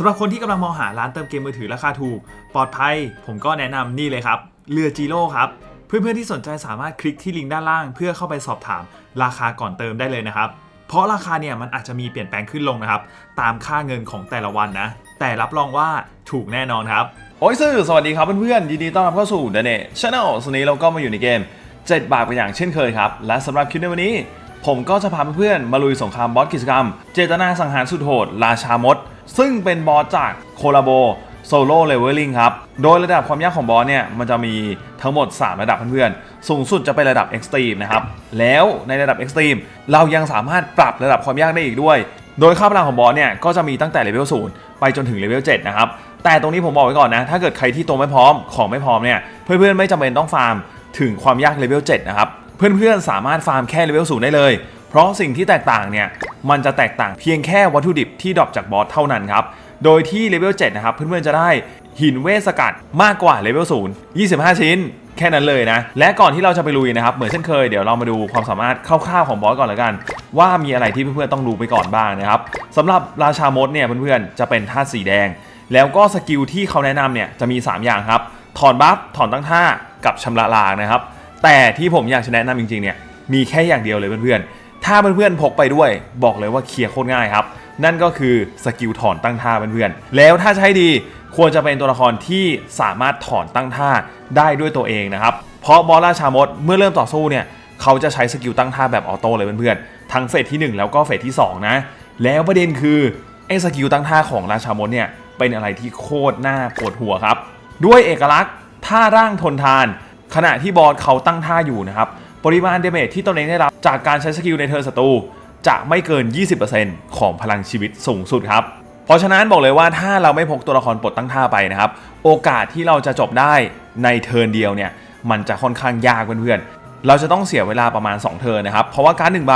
สำหรับคนที่กำลังมองหาร้านเติมเกมมือถือราคาถูก ปลอดภัย ผมก็แนะนำนี่เลยครับ เรือจีโร่ครับ เพื่อนๆที่สนใจสามารถคลิกที่ลิงก์ด้านล่าง เพื่อเข้าไปสอบถามราคาก่อนเติมได้เลยนะครับ เพราะราคาเนี่ยมันอาจจะมีเปลี่ยนแปลงขึ้นลงนะครับ ตามค่าเงินของแต่ละวันนะ แต่รับรองว่าถูกแน่นอนครับ โอ้ยสื่อสวัสดีครับเพื่อนๆยินดีต้อนรับเข้าสู่ The Net Channel วันนี้เราก็มาอยู่ในเกม 7 บาทกันอย่างเช่นเคยครับ และสำหรับคลิปในวันนี้ ผมก็จะพาเพื่อนๆมาลุยสงครามบอสกิจกรรม เจตนาสังหารสุดโหดราชามด ซึ่งเป็นบอสจากโคลาโบโซโล่เลเวลลิ่งครับ โดยระดับความยากของบอสเนี่ย มันจะมีทั้งหมด 3 ระดับเพื่อนๆ สูงสุดจะเป็นระดับ Extreme นะครับ แล้วในระดับ Extreme เรายังสามารถปรับระดับความยากได้อีกด้วย โดยค่าพลังของบอสเนี่ย ก็จะมีตั้งแต่เลเวล0ไปจนถึงเลเวล7นะครับ แต่ตรงนี้ผมบอกไว้ก่อนนะ ถ้าเกิดใครที่ตัวไม่พร้อม ของไม่พร้อมเนี่ย เพื่อนๆ ไม่จำเป็นต้องฟาร์มถึงความยากเลเวล7นะครับ เพื่อนๆ สามารถฟาร์มแค่เลเวล0ได้เลย เพราะสิ่งที่แตกต่างเนี่ยมันจะแตกต่างเพียงแค่วัตถุดิบที่ดรอปจากบอสเท่านั้นครับ โดยที่เลเวล7นะครับเพื่อนๆจะได้หินเวสกัดมากกว่าเลเวล0 25 ชิ้น แค่นั้นเลยนะ และก่อนที่เราจะไปลุยนะครับ เหมือนเช่นเคยเดี๋ยวเรามาดูความสามารถคร่าวๆของบอสก่อนละกัน ว่ามีอะไรที่เพื่อนๆต้องรู้ไปก่อนบ้างนะครับสำหรับราชามดเนี่ยเพื่อนๆจะเป็นธาตุสีแดง แล้วก็สกิลที่เขาแนะนำเนี่ยจะมี 3 อย่างครับ ถอนบัฟถอนตั้งท่ากับชำระลางนะครับ แต่ที่ผมอยากจะแนะนำจริงๆเนี่ยมีแค่อย่างเดียวเลยเพื่อนๆ ถ้าเพื่อนๆพกไปด้วยบอกเลยว่าเคลียร์โคตรง่ายครับ นั่นก็คือสกิลถอนตั้งท่าเพื่อนๆแล้วถ้าให้ดีควรจะเป็นตัวละครที่สามารถถอนตั้งท่าได้ด้วยตัวเองนะครับ เพราะบอสราชามดเมื่อเริ่มต่อสู้เนี่ยเขาจะใช้สกิลตั้งท่าแบบออโต้เลยเพื่อนๆทั้งเฟสที่ 1 แล้วก็เฟสที่ 2 นะ แล้วประเด็นคือไอ้สกิลตั้งท่าของราชามดเนี่ยเป็นอะไรที่โคตรน่าปวดหัวครับ ด้วยเอกลักษณ์ท่าร่างทนทาน ขณะที่บอสเขาตั้งท่าอยู่นะครับ ปริมาณเดเมจที่ตนเองได้รับจากการใช้สกิลในเทิร์นศัตรูจะไม่เกิน 20%ของพลังชีวิตสูงสุดครับ เพราะฉะนั้นบอกเลยว่าถ้าเราไม่พกตัวละครปลดตั้งท่าไปนะครับ โอกาสที่เราจะจบได้ในเทิร์นเดียวเนี่ยมันจะค่อนข้างยากเพื่อนๆ เราจะต้องเสียเวลาประมาณ 2 เทิร์นนะครับ เพราะว่าการหนึ่งใบ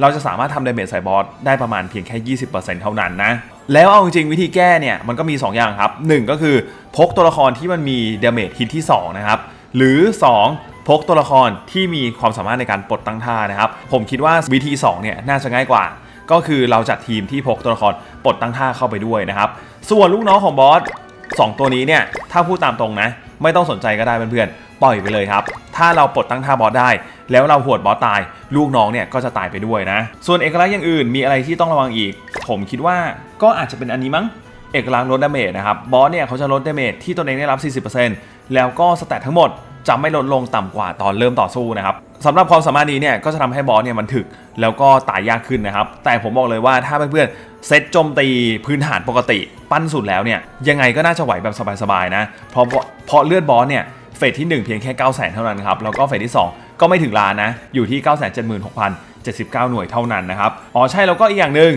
เราจะสามารถทำเดเมจใส่บอสได้ประมาณเพียงแค่ 20%เท่านั้นนะ แล้วเอาจริงๆวิธีแก้เนี่ยมันก็มี 2 อย่างครับ 1 ก็คือพกตัวละครที่มันมีเดเมจฮิตที่2นะครับ หรือ 2 พกตัวละครที่มีความสามารถในการปลดตั้งท่านะครับ ผมคิดว่าวิธี2เนี่ยน่าจะง่ายกว่า ก็คือเราจัดทีมที่พกตัวละครปลดตั้งท่าเข้าไปด้วยนะครับ ส่วนลูกน้องของบอส2ตัวนี้เนี่ยถ้าพูดตามตรงนะ ไม่ต้องสนใจก็ได้เพื่อนๆปล่อยไปเลยครับ ถ้าเราปลดตั้งท่าบอสได้ แล้วเราหวดบอสตาย ลูกน้องเนี่ยก็จะตายไปด้วยนะ ส่วนเอกลักษณ์อย่างอื่นมีอะไรที่ต้องระวังอีก ผมคิดว่าก็อาจจะเป็นอันนี้มั้งเอกลักษณ์ลดดาเมจนะครับบอสเนี่ยเขาจะลดดาเมจที่ตนเองได้รับ 40%แล้วก็สแตททั้งหมด จะไม่ลดลงต่ำกว่าตอนเริ่มต่อสู้นะครับสำหรับความสามารถนี้เนี่ยก็จะทำให้บอสเนี่ยมันถึกแล้วก็ตายยากขึ้นนะครับ แต่ผมบอกเลยว่าถ้าเพื่อนๆเซตโจมตีพื้นฐานปกติ ปั้นสุดแล้วเนี่ยยังไงก็น่าจะไหวแบบสบายๆนะเพราะเพราะเลือดบอสเนี่ยเฟสที่ 1 เพียงแค่ 9 0 0 0 0เท่านั้นครับ แล้วก็เฟสที่ 2 ก็ไม่ถึงล้านนะ อยู่ที่ 9 7 6 0 79 หน่วยเท่านั้นนะครับ อ๋อใช่แล้วก็อีกอย่างหนึ่ง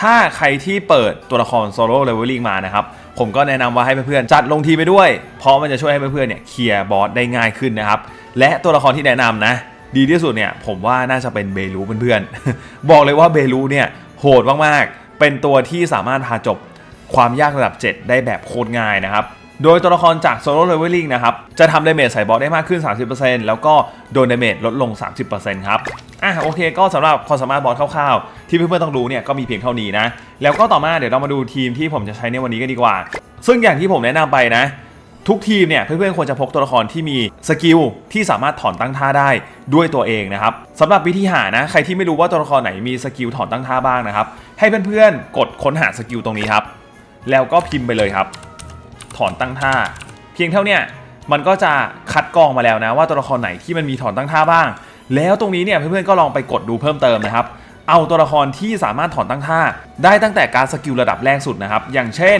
ถ้าใครที่เปิดตัวละครโซโล่เลเวลลิ่งมานะครับ ผมก็แนะนำว่าให้เพื่อนๆจัดลงทีไปด้วย เพราะมันจะช่วยให้เพื่อนๆเนี่ยเคลียร์บอสได้ง่ายขึ้นนะครับ และตัวละครที่แนะนำนะ ดีที่สุดเนี่ยผมว่าน่าจะเป็นเบลูเพื่อนๆ บอกเลยว่าเบลูเนี่ยโหดมากๆ เป็นตัวที่สามารถพาจบความยากระดับ 7 ได้แบบโคตรง่ายนะครับโดยตัวละครจากโซโล่เลเวลลิ่งนะครับ จะทำดาเมจใส่บอสได้มากขึ้น 30%แล้วก็โดนดาเมจลดลง 30%ครับ อะโอเคก็สำหรับความสามารถบอสคร่าวๆ ที่เพื่อนๆต้องรู้เนี่ยก็มีเพียงเท่านี้นะ แล้วก็ต่อมาเดี๋ยวเรามาดูทีมที่ผมจะใช้ในวันนี้กันดีกว่า ซึ่งอย่างที่ผมแนะนำไปนะ ทุกทีมเนี่ยเพื่อนๆควรจะพกตัวละครที่มีสกิลที่สามารถถอนตั้งท่าได้ด้วยตัวเองนะครับสำหรับวิธีหานะใครที่ไม่รู้ว่าตัวละครไหนมีสกิลถอนตั้งท่าบ้างนะครับให้เพื่อนๆกดค้นหาสกิลตรงนี้ครับแล้วก็พิมพ์ไปเลยครับ ถอนตั้งท่า เพียงเท่าเนี้ยมันก็จะคัดกรองมาแล้วนะว่าตัวละครไหนที่มันมีถอนตั้งท่าบ้าง แล้วตรงนี้เนี่ยเพื่อนๆก็ลองไปกดดูเพิ่มเติมนะครับ เอาตัวละครที่สามารถถอนตั้งท่า ได้ตั้งแต่การสกิลระดับแรกสุดนะครับ อย่างเช่น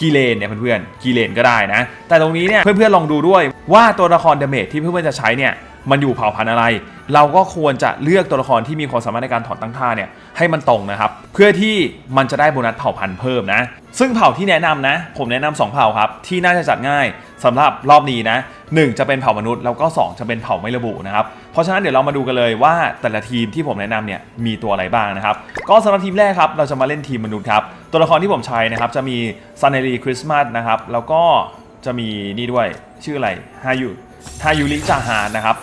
กีเลนเนี่ยเพื่อนๆกีเลนก็ได้นะ แต่ตรงนี้เนี่ยเพื่อนๆลองดูด้วยว่าตัวละครเดเมจที่เพื่อนๆจะใช้เนี่ยมันอยู่เผ่าพันธุ์อะไร เราก็ควรจะเลือกตัวละครที่มีความสามารถในการถอนตั้งท่าเนี่ยให้มันตรงนะครับ เพื่อที่มันจะได้โบนัสเผ่าพันธุ์เพิ่มนะ ซึ่งเผ่าที่แนะนำนะ ผมแนะนำสองเผ่าครับ ที่น่าจะจัดง่ายสำหรับรอบนี้นะหนึ่งจะเป็นเผ่ามนุษย์แล้วก็สองจะเป็นเผ่าไม่ระบุนะครับ เพราะฉะนั้นเดี๋ยวเรามาดูกันเลยว่าแต่ละทีมที่ผมแนะนำเนี่ยมีตัวอะไรบ้างนะครับ ก็สำหรับทีมแรกครับ เราจะมาเล่นทีมมนุษย์ครับ ตัวละครที่ผมใช้นะครับจะมีซันเนรีคริสต์มาสนะครับแล้วก็จะมีนี่ด้วยชื่ออะไรฮายุ ทายุริจาฮานนะครับ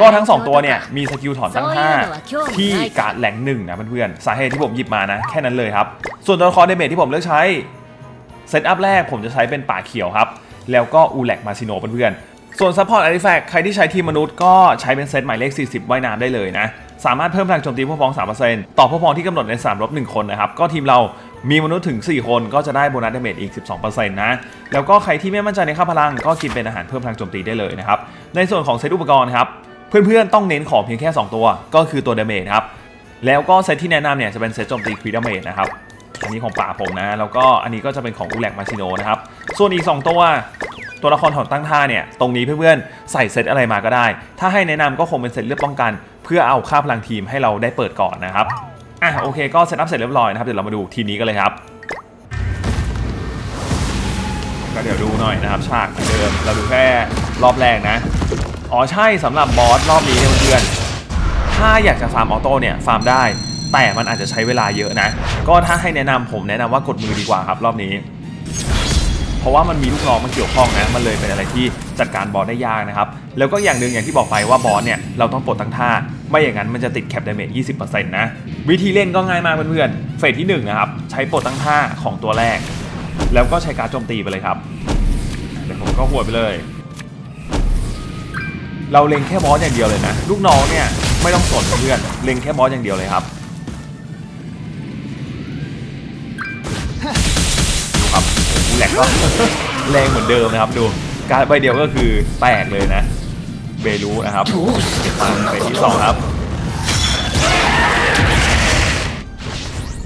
ก็ทั้ง 2 ตัวเนี่ย มีสกิลถอนตั้ง 5 ที่กาดแหล่งหนึ่งนะเพื่อนๆ สาเหตุที่ผมหยิบมานะ แค่นั้นเลยครับ ส่วนตัวคอเดเมจที่ผมเลือกใช้ เซตอัพแรกผมจะใช้เป็นป่าเขียวครับ แล้วก็อูแลกมาซิโนเพื่อนๆ ส่วนซัพพอร์ตอาริแฟกใครที่ใช้ทีมมนุษย์ก็ใช้เป็นเซตหมายเลข 40 ว่ายน้ำได้เลยนะสามารถเพิ่มพลังโจมตีผู้พ้อง 3%ต่อผู้พ้องที่กำหนดในสนามรบ1คนนะครับ ก็ทีมเรา มีมนุษย์ถึง 4 คนก็จะได้โบนัสเดเมจอีก 12%นะ แล้วก็ใครที่ไม่มั่นใจในค่าพลังก็กินเป็นอาหารเพิ่มพลังโจมตีได้เลยนะครับ ในส่วนของเซตอุปกรณ์ครับ เพื่อนๆต้องเน้นของเพียงแค่ 2 ตัว ก็คือตัวเดเมจครับ แล้วก็เซตที่แนะนำเนี่ยจะเป็นเซตโจมตีครีดาเมจนะครับ อันนี้ของป่าผมนะ แล้วก็อันนี้ก็จะเป็นของอูแลกมาชิโนนะครับ ส่วนอีก 2 ตัวตัวละครถอนตั้งท่าเนี่ย ตรงนี้เพื่อนๆใส่เซตอะไรมาก็ได้ ถ้าให้แนะนำก็คงเป็นเซตเลือดป้องกัน เพื่อเอาค่าพลังทีมให้เราได้เปิดก่อนนะครับ อะโอเคก็เซตอัพเสร็จเรียบร้อยนะครับเดี๋ยวเรามาดูทีมนี้กันเลยครับก็เดี๋ยวดูหน่อยนะครับฉากเหมือนเดิมเราดูแค่รอบแรกนะ อ๋อใช่สำหรับบอสรอบนี้เนี่ยเพื่อนถ้าอยากจะฟาร์มออโต้เนี่ยฟาร์มได้ แต่มันอาจจะใช้เวลาเยอะนะ ก็ถ้าให้แนะนำผมแนะนำว่ากดมือดีกว่าครับรอบนี้ เพราะว่ามันมีลูกน้องมาเกี่ยวข้องนะมันเลยเป็นอะไรที่จัดการบอสได้ยากนะครับแล้วก็อย่างหนึ่งอย่างที่บอกไปว่าบอสเนี่ยเราต้องปลดตั้งท่า ไม่อย่างนั้นมันจะติดแคปดาเมจ20%นะ วิธีเล่นก็ง่ายมากเพื่อนๆ เฟสที่1นะครับ ใช้ปลดตั้งท่าของตัวแรก แล้วก็ใช้การโจมตีไปเลยครับ เดี๋ยวผมก็หัวไปเลย เราเล็งแค่บอสอย่างเดียวเลยนะ ลูกน้องเนี่ยไม่ต้องสนเพื่อน เล็งแค่บอสอย่างเดียวเลยครับดูครับโอ้โหแหลกก็แรงเหมือนเดิมนะครับดู การใบเดียวก็คือแตกเลยนะ เบลูนะครับเก็บมาเป็นที่สองครับ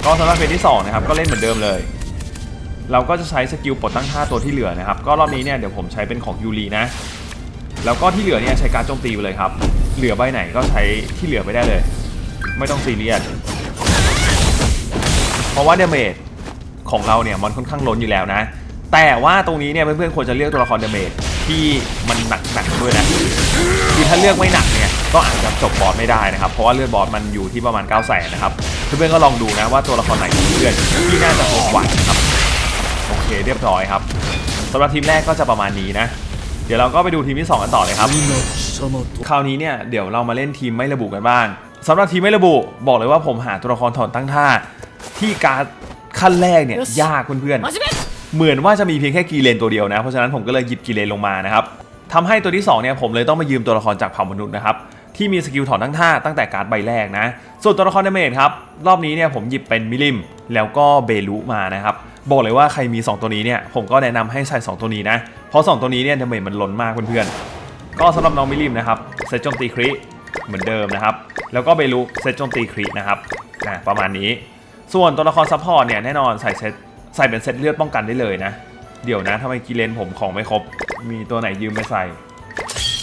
ก็สำหรับเฟสที่สองนะครับก็เล่นเหมือนเดิมเลย เราก็จะใช้สกิลปลดตั้งท่าตัวที่เหลือนะครับ ก็รอบนี้เนี่ยเดี๋ยวผมใช้เป็นของยูรีนะ แล้วก็ที่เหลือเนี่ยใช้การโจมตีไปเลยครับ เหลือใบไหนก็ใช้ที่เหลือไปได้เลย ไม่ต้องซีเรียส เพราะว่าเดเมจของเราเนี่ยมันค่อนข้างล้นอยู่แล้วนะ แต่ว่าตรงนี้เนี่ยเพื่อนๆควรจะเลือกตัวละครเดเมจที่มันหนักๆด้วยนะ คือถ้าเลือกไม่หนักเนี่ยก็อาจจะจบบอสไม่ได้นะครับ เพราะว่าเลือดบอสมันอยู่ที่ประมาณ9 0 0 0 0นะครับเพื่อนๆก็ลองดูนะว่าตัวละครไหนที่เลือดที่น่าจะโหดกว่าครับโอเคเรียบร้อยครับสำหรับทีมแรกก็จะประมาณนี้นะเดี๋ยวเราก็ไปดูทีมที่ 2 กันต่อเลยครับ คราวนี้เนี่ยเดี๋ยวเรามาเล่นทีมไม่ระบุกันบ้างสำหรับทีมไม่ระบุบอกเลยว่าผมหาตัวละครถอนตั้งท่า ที่การขั้นแรกเนี่ยยากเพื่อนๆเหมือนว่าจะมีเพียงแค่กีเลนตัวเดียวนะ เพราะฉะนั้นผมก็เลยหยิบกีเลนลงมานะครับ ทำให้ตัวที่2เนี่ยผมเลยต้องมายืมตัวละครจากเผ่ามนุษย์นะครับที่มีสกิลถอนตั้งท่าตั้งแต่การ์ดใบแรกนะ ส่วนตัวละครเดเมจครับ รอบนี้เนี่ยผมหยิบเป็นมิลิม แล้วก็เบลูมานะครับ บอกเลยว่าใครมี 2 ตัวนี้เนี่ยผมก็แนะนำให้ใส่ 2 ตัวนี้นะ เพราะ 2 ตัวนี้เนี่ยเดเมจมันล้นมากเพื่อนๆ ก็สำหรับน้องมิลิมนะครับเซตโจมตีคริเหมือนเดิมนะครับ แล้วก็เบลูเซตโจมตีครินะครับอะประมาณนี้ ส่วนตัวละครซัพพอร์ตเนี่ยแน่นอนใส่เซตใส่เป็นเซตเลือดป้องกันได้เลยนะ เดี๋ยวนะทำไมกีเลนผมของไม่ครบ มีตัวไหนยืมไปใส่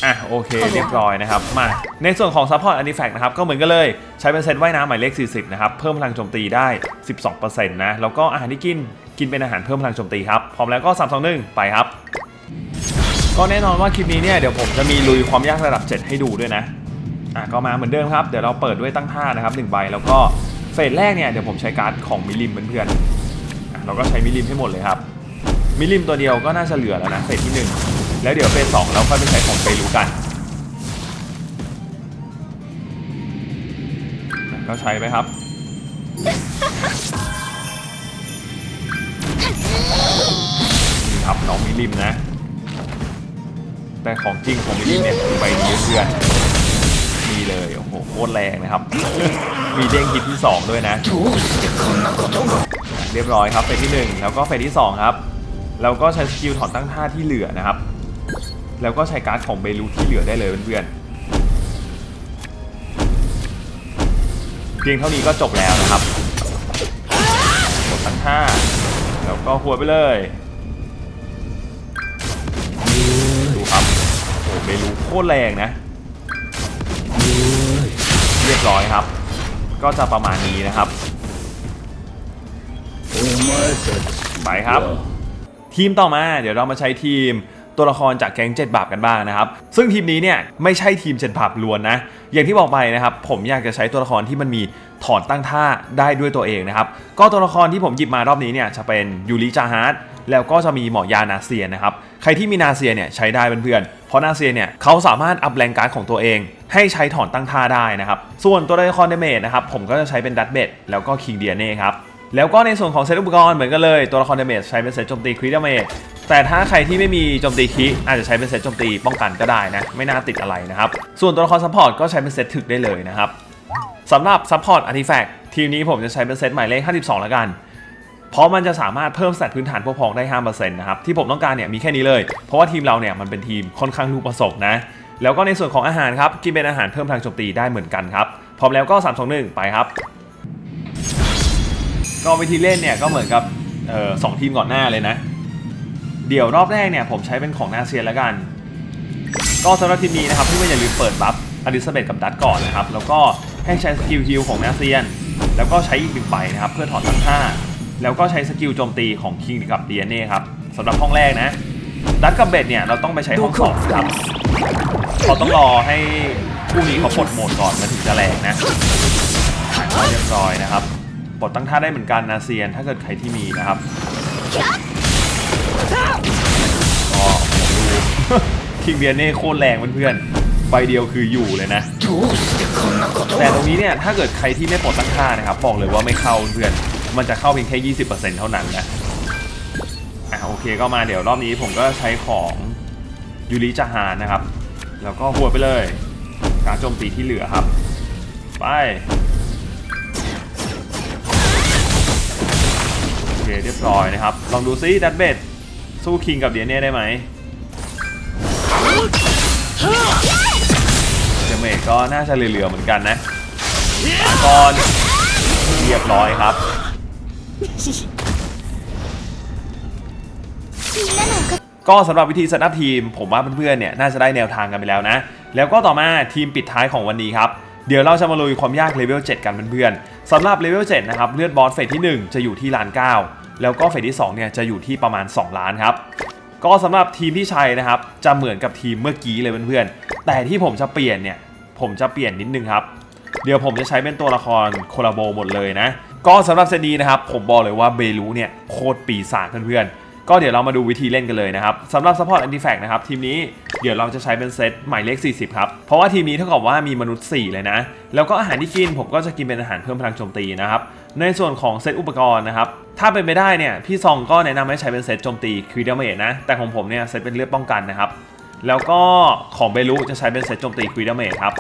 อะโอเคเรียบร้อยนะครับ มา ในส่วนของซัพพอร์ตอันนี้แฟกนะครับ ก็เหมือนกันเลยใช้เป็นเซตว่ายน้ำหมายเลข 40 นะครับ เพิ่มพลังโจมตีได้ 12%นะ แล้วก็อาหารที่กินกินเป็นอาหารเพิ่มพลังโจมตีครับ พร้อมแล้วก็ 3 2 1 ไปครับก็แน่นอนว่าคลิปนี้เนี่ยเดี๋ยวผมจะมีลุยความยากระดับ 7 ให้ดูด้วยนะ อะก็มาเหมือนเดิมครับ เดี๋ยวเราเปิดด้วยตั้งท่านะครับหนึ่งใบแล้วก็เฟสแรกเนี่ยเดี๋ยวผมใช้การ์ดของมิลิมเพื่อนๆอะเราก็ใช้มิลิมให้หมดเลยครับ มิลิมตัวเดียวก็น่าจะเหลือแล้วนะเฟสที่หนึ่งแล้วเดี๋ยวเฟสสองเราค่อยไปใช้ของเปรู้กันก็ใช้ไปครับนี่ครับน้องมิลิมนะ แต่ของจริงของมิลิมเนี่ยคือใบนี้เพื่อนนี่เลยโอ้โหโคตรแรงนะครับ มีเด้งฮิตที่ 2 ด้วยนะ เรียบร้อยครับเฟสที่ 1 แล้วก็เฟสที่ 2 ครับ แล้วก็ใช้สกิลถอนตั้งท่าที่เหลือนะครับ แล้วก็ใช้การ์ดของเบลูที่เหลือได้เลยเพื่อนๆเพียงเท่านี้ก็จบแล้วนะครับกดตั้งท่าแล้วก็หัวไปเลยดูครับโอ้เบลูโคตรแรงนะเรียบร้อยครับ ก็จะประมาณนี้นะครับไปครับ ทีมต่อมาเดี๋ยวเรามาใช้ทีมตัวละครจากแก๊งเจ็ดบาปกันบ้างนะครับ ซึ่งทีมนี้เนี่ยไม่ใช่ทีมเจ็ดบาปล้วนนะ อย่างที่บอกไปนะครับ ผมอยากจะใช้ตัวละครที่มันมีถอนตั้งท่าได้ด้วยตัวเองนะครับ ก็ตัวละครที่ผมหยิบมารอบนี้เนี่ยจะเป็นยูริจาฮาร์ดแล้วก็จะมีหมอยานาเซียนะครับ ใครที่มีนาเซียเนี่ยใช้ได้เพื่อนๆ เพราะนาเซียเนี่ยเขาสามารถอัพแรงการ์ดของตัวเอง ให้ใช้ถอนตั้งท่าได้นะครับ ส่วนตัวละครเดเมจนะครับผมก็จะใช้เป็นดัตเบดแล้วก็คิงเดียเน่ครับ แล้วก็ในส่วนของเซตอุปกรณ์เหมือนกันเลยตัวละครเดเมจใช้เป็นเซตโจมตีคริดาเมจแต่ถ้าใครที่ไม่มีโจมตีคิอาจจะใช้เป็นเซตโจมตีป้องกันก็ได้นะ ไม่น่าติดอะไรนะครับ ส่วนตัวละครซัพพอร์ตก็ใช้เป็นเซตถึกได้เลยนะครับสำหรับซัพพอร์ตอาร์ติแฟกต์ทีมนี้ผมจะใช้เป็นเซตหมายเลข 52 แล้วกัน เพราะมันจะสามารถเพิ่มสแตทพื้นฐานพวกพ้องได้ 5%นะครับ ที่ผมต้องการเนี่ยมีแค่นี้เลย เพราะว่าทีมเราเนี่ยมันเป็นทีมค่อนข้างลูกประสบนะ แล้วก็ในส่วนของอาหารครับกินเป็นอาหารเพิ่มพลังโจมตีได้เหมือนกันครับพร้อมแล้วก็3 2 1ไปครับ ก็วิธีเล่นเนี่ยก็เหมือนกับเอ่อสองทีมก่อนหน้าเลยนะ เดี๋ยวรอบแรกเนี่ยผมใช้เป็นของนาเซียนแล้วกัน ก็สำหรับทีมนี้นะครับที่ไม่อย่าลืมเปิดบัฟอลิซาเบธกับดัตก่อนนะครับ แล้วก็ให้ใช้สกิลฮิลของนาเซียน แล้วก็ใช้อีกหนึ่งใบนะครับเพื่อถอนตั้งท่าแล้วก็ใช้สกิลโจมตีของคิงกับดีเน่ครับสำหรับห้องแรกนะดัตกับเบธเนี่ยเราต้องไปใช้ห้องสองครับเขาต้องรอให้ผู้นี้เขาปลดโหมดก่อนมันถึงจะแรงนะเรียบร้อยนะครับ ปลดตั้งท่าได้เหมือนกันนาเซียน ถ้าเกิดใครที่มีนะครับก็ผมดูคิงเบียเน่โคตรแรงเพื่อนๆใบเดียวคืออยู่เลยนะ แต่ตรงนี้เนี่ยถ้าเกิดใครที่ไม่ปลดตั้งค่านะครับบอกเลยว่าไม่เข้าเพื่อนมันจะเข้าเพียงแค่ 20%เท่านั้นนะอะโอเคก็มาเดี๋ยวรอบนี้ผมก็ใช้ของยูริจาฮานนะครับ แล้วก็หัวดไปเลย การโจมตีที่เหลือครับ ไป เคเรียบร้อยนะครับ ลองดูซิดัตเบดสู้คิงกับเดียเน่ได้ไหมเจเมกก็น่าจะเหลือๆเหมือนกันนะก่อนเรียบร้อยครับก็สำหรับวิธีเซตอัพทีม ผมว่าเพื่อนๆเนี่ยน่าจะได้แนวทางกันไปแล้วนะ แล้วก็ต่อมาทีมปิดท้ายของวันนี้ครับ เดี๋ยวเราจะมาลุยความยากเลเวล7กันเพื่อนๆ สำหรับเลเวล7นะครับเลือดบอสเฟสที่ 1 จะอยู่ที่ล้าน9แล้วก็เฟสที่2เนี่ยจะอยู่ที่ประมาณ 2 ล้านครับก็สำหรับทีมที่ใช้นะครับจะเหมือนกับทีมเมื่อกี้เลยเพื่อนๆแต่ที่ผมจะเปลี่ยนเนี่ยผมจะเปลี่ยนนิดนึงครับเดี๋ยวผมจะใช้เป็นตัวละครโคลาโบหมดเลยนะก็สำหรับเซตนี้นะครับผมบอกเลยว่าเบลูเนี่ยโคตรปีศาจเพื่อนๆ ก็เดี๋ยวเรามาดูวิธีเล่นกันเลยนะครับสำหรับ Support Antifact นะครับทีมนี้เดี๋ยวเราจะใช้เป็นเซตหมายเลข 40 ครับ เพราะว่าทีมนี้เท่ากับว่ามีมนุษย์ 4 เลยนะ แล้วก็อาหารที่กินผมก็จะกินเป็นอาหารเพิ่มพลังโจมตีนะครับ ในส่วนของเซตอุปกรณ์นะครับ ถ้าเป็นไปได้เนี่ยพี่ซองก็แนะนำให้ใช้เป็นเซตโจมตีค r ด d เมจนะ แต่ของผมเนี่ยเซตเป็นเลือดป้องกันนะครับ แล้วก็ของเบลูจะใช้เป็นเซตโจมตีค r ด d เมจครับ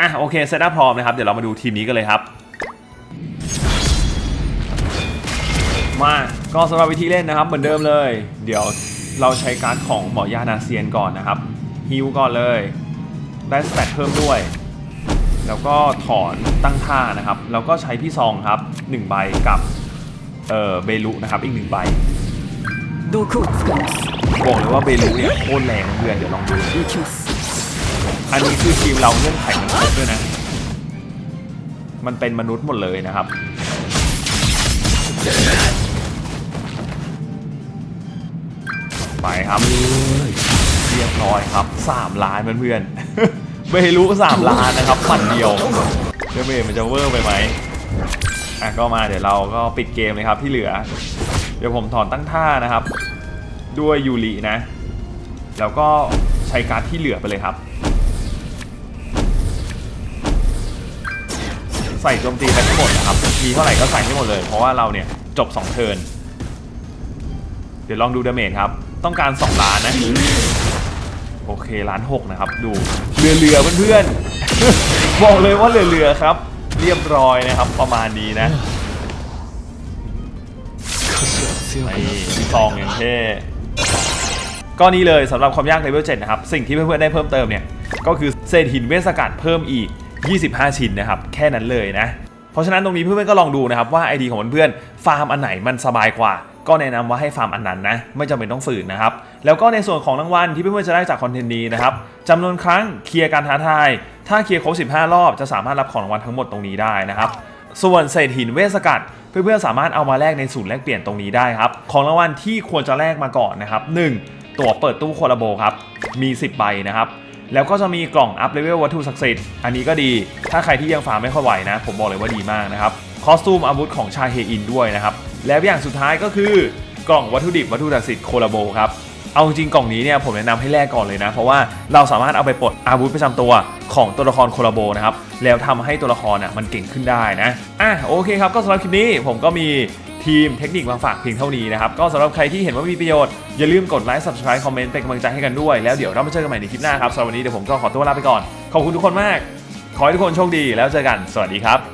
อะโอเคเซตอัพพร้อมนะครับเดี๋ยวเรามาดูทีมนี้กันเลยครับ มาก็สำหรับวิธีเล่นนะครับเหมือนเดิมเลย เดี๋ยวเราใช้การของหมอยานาเซียนก่อนนะครับฮิวก่อนเลย ได้สแตทเพิ่มด้วย แล้วก็ถอนตั้งท่านะครับ แล้วก็ใช้พี่ซองครับ1ใบกับเออเบลุนะครับอีก1ใบบอกเลยว่าเบลุเนี่ยโคตรแรงเพื่อนเดี๋ยวลองดู อันนี้คือทีมเราเงื่อนไขมันครบด้วยนะ มันเป็นมนุษย์หมดเลยนะครับ ไปครับเรียบร้อยครับ 3 ล้านเพื่อนๆไม่รู้3ล้านนะครับฝันเดียวเดี๋ยวเมย์มันจะเวอร์ไปไหมอะก็มาเดี๋ยวเราก็ปิดเกมเลยครับที่เหลือ เดี๋ยวผมถอนตั้งท่านะครับ ด้วยยูรินะ แล้วก็ใช้การ์ดที่เหลือไปเลยครับ ใส่โจมตีไปทั้งหมดนะครับมีเท่าไหร่ก็ใส่ให้หมดเลย เพราะว่าเราเนี่ยจบ 2 เทิร์นเดี๋ยวลองดูดาเมจครับ ต้องการ 2 ล้านนะ โอเคล้านหกนะครับ ดูเรือเรือเพื่อนๆ บอกเลยว่าเรือเรือครับ เรียบร้อยนะครับ ประมาณนี้นะไอ้พี่ซองอย่างเท่ก็นี่เลยสำหรับความยากเลเวล7นะครับ สิ่งที่เพื่อนๆได้เพิ่มเติมเนี่ย ก็คือเศษหินเวสกัดเพิ่มอีก 25 ชิ้นนะครับ แค่นั้นเลยนะ เพราะฉะนั้นตรงนี้เพื่อนๆก็ลองดูนะครับว่า ID ของเพื่อนๆฟาร์มอันไหนมันสบายกว่า ก็แนะนำว่าให้ฟาร์มอันนั้นนะไม่จำเป็นต้องฝืนนะครับ แล้วก็ในส่วนของรางวัลที่เพื่อนๆจะได้จากคอนเทนต์นี้นะครับจำนวนครั้งเคลียร์การท้าทาย ถ้าเคลียร์ครบ 15 รอบจะสามารถรับของรางวัลทั้งหมดตรงนี้ได้นะครับส่วนเศษหินเวสกัดเพื่อนๆสามารถเอามาแลกในศูนย์แลกเปลี่ยนตรงนี้ได้ครับของรางวัลที่ควรจะแลกมาก่อนนะครับ 1. ตั๋วเปิดตู้โคลาโบครับมี 10 ใบนะครับแล้วก็จะมีกล่องอัพเลเวลวัตถุศักดิ์สิทธิ์อันนี้ก็ดี ถ้าใครที่ยังฟาร์มไม่ค่อยไหวนะ ผมบอกเลยว่าดีมากนะครับ คอสตูมอาวุธของชาเฮอินด้วยนะครับ แล้วอย่างสุดท้ายก็คือกล่องวัตถุดิบวัตถุศักดิ์สิทธิ์โคลาโบครับเอาจริงกล่องนี้เนี่ยผมแนะนำให้แลกก่อนเลยนะ เพราะว่าเราสามารถเอาไปปลดอาวุธประจำตัวของตัวละครโคลาโบนะครับ แล้วทำให้ตัวละครอะมันเก่งขึ้นได้นะอะโอเคครับ ก็สำหรับคลิปนี้ผมก็มีทีมเทคนิคมาฝากเพียงเท่านี้นะครับ ก็สำหรับใครที่เห็นว่ามีประโยชน์ อย่าลืมกดไลค์ subscribe คอมเมนต์เป็นกำลังใจให้กันด้วย แล้วเดี๋ยวเรามาเจอกันใหม่ในคลิปหน้าครับสำหรับวันนี้เดี๋ยวผมก็ขอตัวลาไปก่อนขอบคุณทุกคนมาก ขอให้ทุกคนโชคดีแล้วเจอกันสวัสดีครับ